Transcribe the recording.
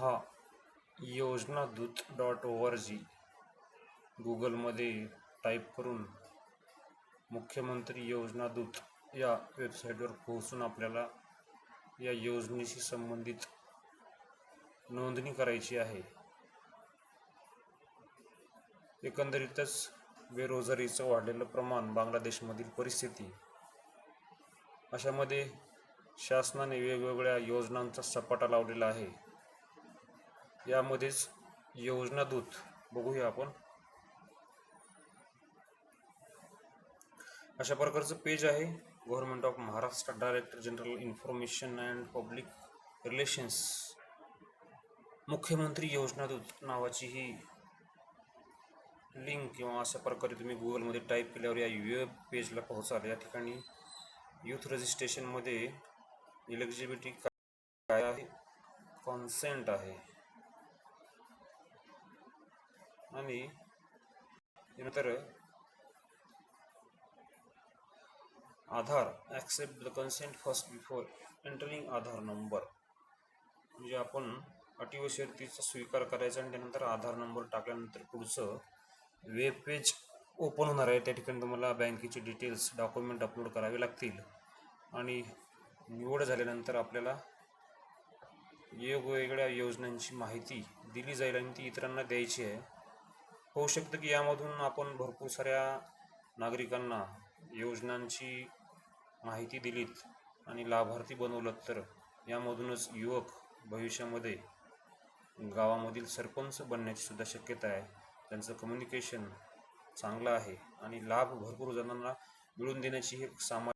हा Yojanadoot dot O R G. गुगलमध्ये type करून मुख्यमंत्री योजनादूत या वेबसाईटवर पोहोचून आपल्याला या योजनेशी संबंधित नोंदणी करायची आहे. एकंदरीतच बेरोजगारीचं वाढलेलं प्रमाण बांगलादेशमधील परिस्थिती अशामध्ये शासनाने वेगवेगळ्या योजनांचा सपाटा लावलेला आहे. यामध्येच योजना दूत बघूया आपण. अशा प्रकारचं पेज आहे. Government of Maharashtra director general information and public relations मुख्यमंत्री योजना दूत नावाची ही लिंक किंवा अशा प्रकारे तुम्ही गुगलमध्ये टाईप केल्यावर या वेब पेजला पोहोचाल. या ठिकाणी यूथ रजिस्ट्रेशनमध्ये इलेक्जिबिलिटी काय आहे. कॉन्सेंट आहे. आणि नंतर Aadhaar accept the consent first before entering Aadhaar number म्हणजे आपण अटी व शर्तीचा स्वीकार करायचा आणि त्यानंतर आधार नंबर टाकल्यानंतर पुढचं वेब पेज ओपन होणार आहे. त्या ठिकाणी तुम्हाला बँकेचे डिटेल्स डॉक्युमेंट अपलोड करावे लागतील. आणि निवड झाल्यानंतर आपल्याला वेगवेगळ्या योजनांची माहिती दिली जाईल आणि ती इतरांना द्यायची आहे. होऊ शकतं की यामधून आपण भरपूर साऱ्या नागरिकांना योजनांची माहिती दिलीत आणि लाभार्थी बनवलं तर यामधूनच युवक भविष्यामध्ये गावामधील सरपंच बनण्याची सुद्धा शक्यता आहे. त्यांचं कम्युनिकेशन चांगलं आहे आणि लाभ भरपूर जणांना मिळून देण्याची ही एक सामा